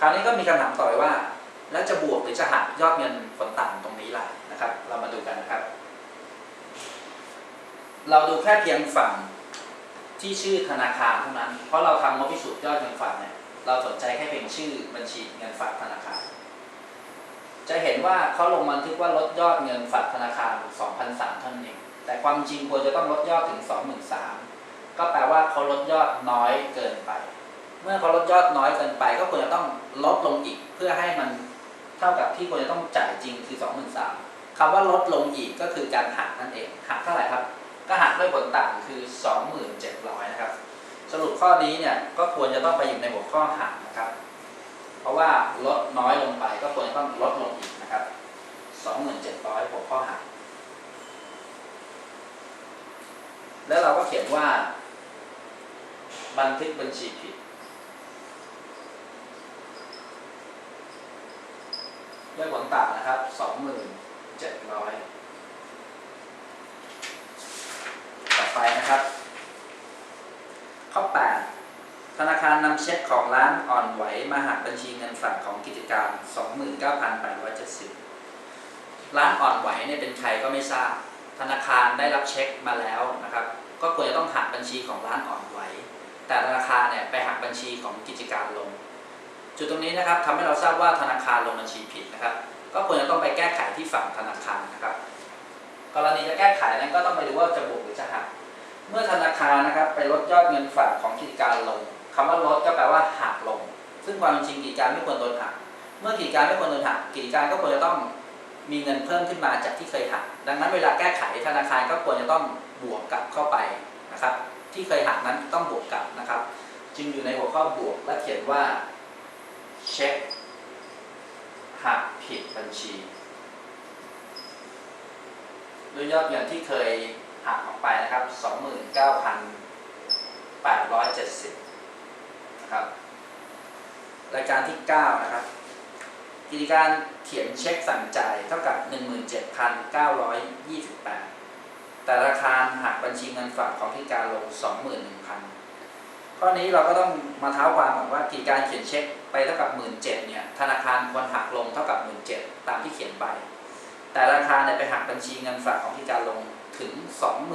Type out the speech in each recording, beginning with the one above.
คราวนี้ก็มีคำถามต่อไปว่า แล้วจะบวกหรือจะหักยอดเงินผลต่างตรงนี้ล่ะนะครับ เรามาดูกันนะครับ เราดูแค่เพียงฝั่งที่ชื่อธนาคารเท่านั้น เพราะเราทำงบพิสูจน์ยอดเงินฝากเนี่ย เราสนใจแค่เพียงชื่อบัญชีเงินฝากธนาคาร จะเห็นว่าเขาลงบันทึกว่าลดยอดเงินฝากธนาคาร2,003เท่านั้นเอง แต่ความจริงควรจะต้องลดยอดถึง 23,000ก็แปลว่าเขาลดยอดน้อยเกินไป เมื่อเขาลดยอดน้อยเกินไป ก็ควรจะต้องลดลงอีกเพื่อให้มันเท่ากับที่ควรจะต้องจ่ายจริงคือ 23,000คำว่าลดลงอีกก็คือการหักนั่นเองหักเท่าไหร่ครับ ก็หักด้วยผลต่างคือ 2,700นะครับสรุปข้อนี้เนี่ยก็ควรจะต้องไปอยู่ในหัวข้อหักนะครับ เพราะว่าลดน้อยลงไปก็ควรจะต้องลดลงอีกนะครับ 2,700หัวข้อหักแล้วเราก็เขียนว่า บันทึกบัญชีผิด ได้ผลต่างนะครับ27,000ต่อไปนะครับ ข้อ8ธนาคารนำเช็คของร้านอ่อนไหวมาหักบัญชีเงินฝากของกิจการ 29,870 ร้านอ่อนไหวเนี่ยเป็นใครก็ไม่ทราบ ธนาคารได้รับเช็คมาแล้วนะครับ ก็ควรจะต้องหักบัญชีของร้านอ่อนไหว แต่ธนาคารเนี่ยไปหักบัญชีของกิจการลง จุดตรงนี้นะครับทำให้เราทราบว่าธนาคารลงบัญชีผิดนะครับ ก็ควรจะต้องไปแก้ไขที่ฝั่งธนาคารนะครับ กรณีจะแก้ไขนั้นก็ต้องไปดูว่าจะบวกหรือจะหักเมื่อธนาคารนะครับไปลดยอดเงินฝากของกิจการลงคำว่าลดก็แปลว่าหักลง ซึ่งความเป็นจริงกิจการไม่ควรโดนหัก เมื่อกิจการไม่ควรโดนหักกิจการก็ควรจะต้องมีเงินเพิ่มขึ้นมาจากที่เคยหัก ดังนั้นเวลาแก้ไขธนาคารก็ควรจะต้องบวกกลับเข้าไปนะครับ ที่เคยหักนั้นต้องบวกกลับนะครับ จึงอยู่ในหัวข้อบวกและเขียนว่า เช็คหักผิดบัญชีด้วยยอดเงินที่เคยหักออกไปนะครับ 29,870นะครับ รายการที่ 9 นะครับ กิจการเขียนเช็คสั่งจ่ายเท่ากับ 17,928 แต่ราคาหักบัญชีเงินฝากของกิจการลง 21,000 ข้อนี้เราก็ต้องมาเท้าความก่อนว่ากิจการเขียนเช็คไปเท่ากับ 17,000เนี่ยธนาคารควรหักลงเท่ากับ 17,000ตามที่เขียนไป แต่ราคาเนี่ยไปหักบัญชีเงินฝากของกิจการลงถึง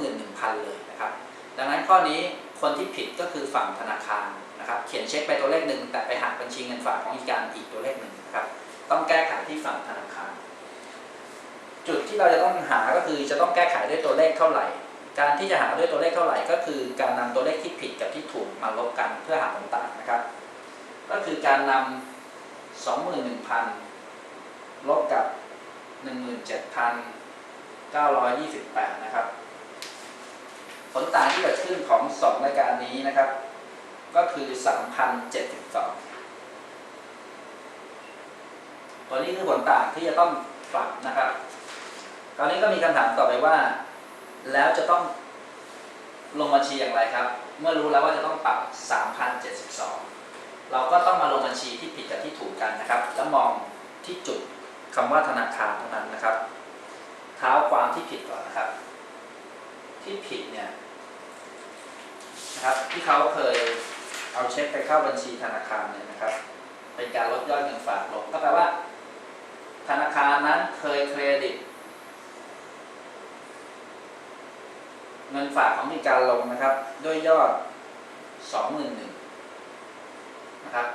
21,000 เลยนะครับ ดังนั้นข้อนี้คนที่ผิดก็คือฝั่งธนาคารนะครับ เขียนเช็คไปตัวเลขหนึ่งแต่ไปหักบัญชีเงินฝากของกิจการอีกตัวเลขหนึ่งนะครับ ต้องแก้ไขที่ฝั่งธนาคาร จุดที่เราจะต้องหาก็คือจะต้องแก้ไขด้วยตัวเลขเท่าไหร่ การที่จะหาด้วยตัวเลขเท่าไหร่ก็คือการนำตัวเลขที่ผิดกับที่ถูกมาลบกันเพื่อหาผลต่างนะครับ ก็คือการนำ21,000 ลบกับ 17,928 นะครับ ผลต่างที่เกิดขึ้นของ 2 รายการนี้นะครับ ก็คือ 3,072 ตัวนี้คือผลต่างที่จะต้องปรับนะครับ คราวนี้ก็มีคำถามต่อไปว่า แล้วจะต้องลงบัญชีอย่างไรครับ เมื่อรู้แล้วว่าจะต้องปรับ 3,072 เราก็ต้องมาลงบัญชีที่ผิดกับที่ถูกกันนะครับ แล้วมองที่จุดคำว่าธนาคารเท่านั้นนะครับ เท้าความที่ผิดก่อนนะครับ ที่ผิดเนี่ยนะครับที่เขาเคยเอาเช็คไปเข้าบัญชีธนาคารเนี่ยนะครับ เป็นการลดยอดเงินฝากลงก็แปลว่า ธนาคารนั้นเคยเครดิต เงินฝากของมีการลงนะครับ ด้วยยอด 21,000นะครับ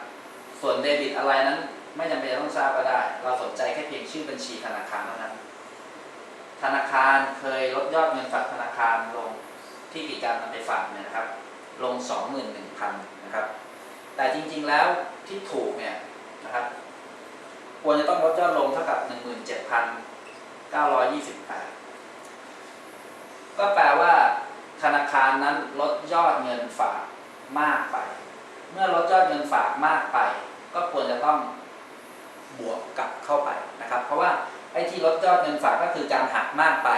ส่วนเดบิตอะไรนั้น ไม่จำเป็นต้องทราบก็ได้ เราสนใจแค่เพียงชื่อบัญชีธนาคารเท่านั้น ธนาคารเคยลดยอดเงินฝากธนาคารลงที่กิจการนำไปฝากเนี่ยนะครับ ลง 21,000นะครับ แต่จริงๆแล้วที่ถูกเนี่ยนะครับ ควรจะต้องลดยอดลงเท่ากับ 17,928ก็แปลว่าารนั้นลดยอดเงินฝากมากไป เมื่อลดยอดเงินฝากมากไป ก็ควรจะต้องบวกกลับเข้าไปนะครับ เพราะว่าไอ้ที่ลดยอดเงินฝากก็คือการหักมากไป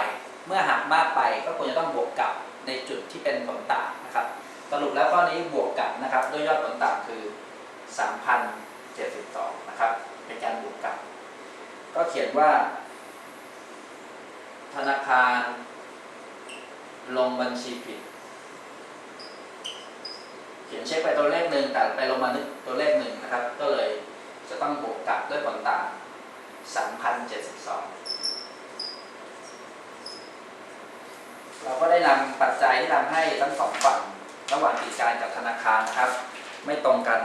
เมื่อหักมากไปก็ควรจะต้องบวกกลับในจุดที่เป็นผลต่างนะครับสรุปแล้วข้อนี้บวกกลับนะครับ ด้วยยอดผลต่างคือ 3,072 นะครับเป็นการบวกกลับก็เขียนว่า ธนาคาร ลงบัญชีผิด ขียนเช็คไปตัวเลขหนึ่งแต่ไปลงมานึกตัวเลขหนึ่งนะครับ ก็เลยจะต้องบวกกับด้วยผลต่าง3,072 เราก็ได้นำปัจจัยที่ทำให้ทั้งสองฝั่งระหว่างกิจการกับธนาคารนะครับ ไม่ตรงกัน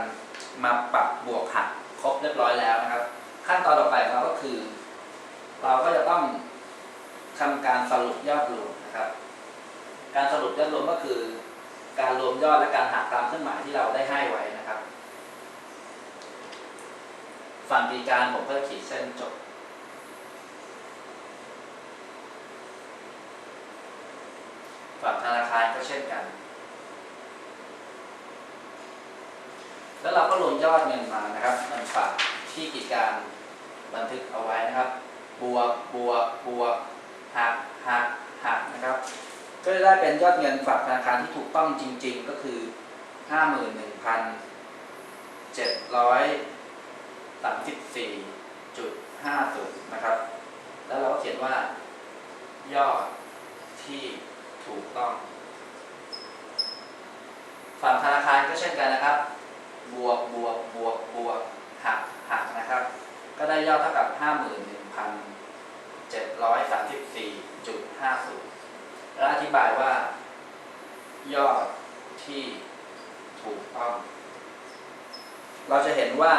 มาปรับบวกหักครบเรียบร้อยแล้วนะครับ ขั้นตอนต่อไปของเราก็คือ เราก็จะต้องทำการสรุปยอดรวมนะครับ การสรุปยอดรวมก็คือ การรวมยอดและการหักตามเครื่องหมายที่เราได้ให้ไว้นะครับ ฝั่งกิจการผมก็ขีดเส้นจบ ฝั่งธนาคารก็เช่นกัน แล้วเราก็รวมยอดเงินมานะครับเงินฝากที่กิจการบันทึกเอาไว้นะครับ บวกบวกบวกหักหักหักนะครับ ก็จะได้เป็นยอดเงินฝากธนาคารที่ถูกต้องจริง ๆ ก็คือ 51,734.50 นะครับ แล้วเราก็เขียนว่า ยอดที่ถูกต้อง ฝั่งธนาคารก็เช่นกันนะครับ บวกบวกบวกบวกหักหักนะครับ ก็ได้ยอดเท่ากับ 51,734.50 และอธิบายว่า ยอดที่ถูกต้อง เราจะเห็นว่า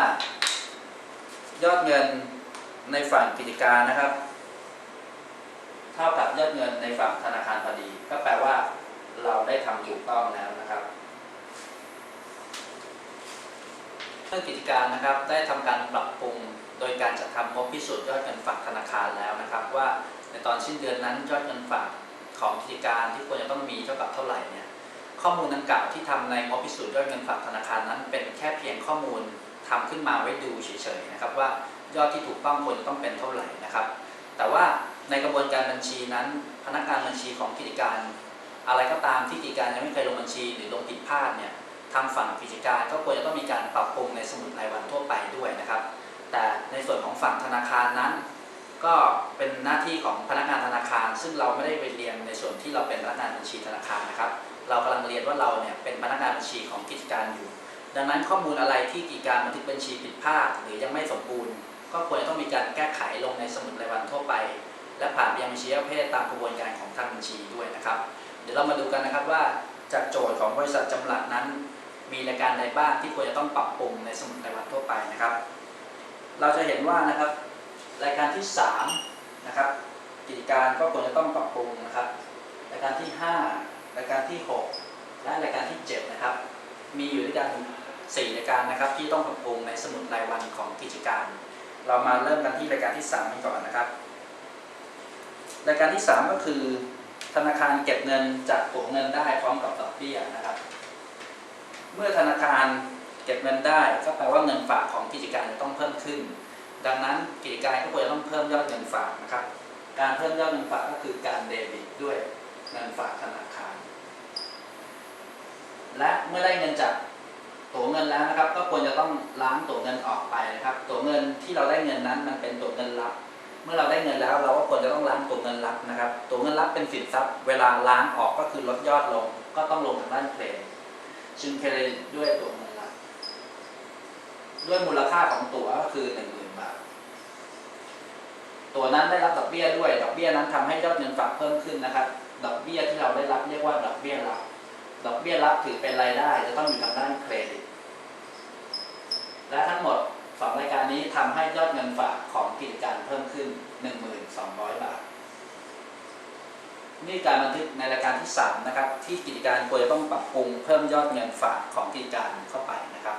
ยอดเงินในฝั่งกิจการนะครับ เท่ากับยอดเงินในฝั่งธนาคารพอดี ก็แปลว่า เราได้ทำถูกต้องแล้วนะครับเรื่องกิจการนะครับได้ทำการปรับปรุงโดยการจัดทำงบพิสูจน์ยอดเงินฝากธนาคารแล้วนะครับ ว่าในตอนสิ้นเดือนนั้นยอดเงินฝาก ของกิจการที่ควรจะต้องมีเท่ากับเท่าไหร่เนี่ยข้อมูลดังกล่าวที่ทำในงบพิสูจน์ยอดเงินฝากธนาคารนั้น เป็นแค่เพียงข้อมูลทำขึ้นมาไว้ดูเฉยๆนะครับว่ายอดที่ถูกต้องควรจะต้องเป็นเท่าไหร่นะครับ แต่ว่าในกระบวนการบัญชีนั้น พนักงานบัญชีของกิจการ อะไรก็ตามที่กิจการยังไม่เคยลงบัญชีหรือลงผิดพลาดเนี่ยทางฝั่งกิจการก็ควรจะต้องมีการปรับปรุงในสมุดรายวันทั่วไปด้วยนะครับ แต่ในส่วนของฝั่งธนาคารนั้น ก็เป็นหน้าที่ของพนักงานธนาคาร ซึ่งเราไม่ได้ไปเรียนในส่วนที่เราเป็นพนักงานบัญชีธนาคารนะครับ เรากำลังเรียนว่าเราเนี่ยเป็นพนักงานบัญชีของกิจการอยู่ ดังนั้นข้อมูลอะไรที่กิจการบันทึกบัญชีผิดพลาดหรือยังไม่สมบูรณ์ ก็ควรจะต้องมีการแก้ไขลงในสมุดรายวันทั่วไป และผ่านไปยังบัญชีประเภทตามกระบวนการของทางบัญชีด้วยนะครับ เดี๋ยวเรามาดูกันนะครับว่าจากโจทย์ของบริษัทจำหลัดนั้น มีรายการใดบ้างที่ควรจะต้องปรับปรุงในสมุดรายวันทั่วไปนะครับ เราจะเห็นว่านะครับ รายการที่3นะครับกิจการก็ควรจะต้องปรับปรุงนะครับ รายการที่ 5 รายการที่ 6 และรายการที่ 7 นะครับ มีอยู่ด้วยกัน4รายการนะครับ ที่ต้องปรับปรุงในสมุดรายวันของกิจการ เรามาเริ่มกันที่รายการที่3กันก่อนนะครับ รายการที่ 3 ก็คือ ธนาคารเก็บเงินจากตัวเงินได้พร้อมกับดอกเบี้ยนะครับ เมื่อธนาคารเก็บเงินได้ก็แปลว่าเงินฝากของกิจการจะต้องเพิ่มขึ้น ดังนั้นกิจการก็ควรจะต้องเพิ่มยอดเงินฝากนะครับ การเพิ่มยอดเงินฝากก็คือการเดบิตด้วยเงินฝากธนาคาร และเมื่อได้เงินจากตัวเงินแล้วนะครับ ก็ควรจะต้องล้างตัวเงินออกไปนะครับ ตัวเงินที่เราได้เงินนั้นมันเป็นตัวเงินรับ เมื่อเราได้เงินแล้วเราก็ควรจะต้องล้างตัวเงินรับนะครับ ตัวเงินรับเป็นสินทรัพย์ เวลาล้างออกก็คือลดยอดลง ก็ต้องลงทางด้านเครดิตจึงเครดิตด้วยตัวเงินรับ ด้วยมูลค่าของตั๋วก็คือหนึ่งหมื่น ตัวนั้นได้รับดอกเบี้ยด้วย ดอกเบี้ยนั้นทำให้ยอดเงินฝากเพิ่มขึ้นนะครับ ดอกเบี้ยที่เราได้รับเรียกว่าดอกเบี้ยรับ ดอกเบี้ยรับถือเป็นรายได้ จะต้องอยู่ทางด้านเครดิต และทั้งหมดสองรายการนี้ทำให้ยอดเงินฝากของกิจการเพิ่มขึ้น 1,200 บาท นี่การบันทึกในรายการที่3นะครับที่กิจการควรจะต้องปรับปรุงเพิ่มยอดเงินฝากของกิจการเข้าไปนะครับ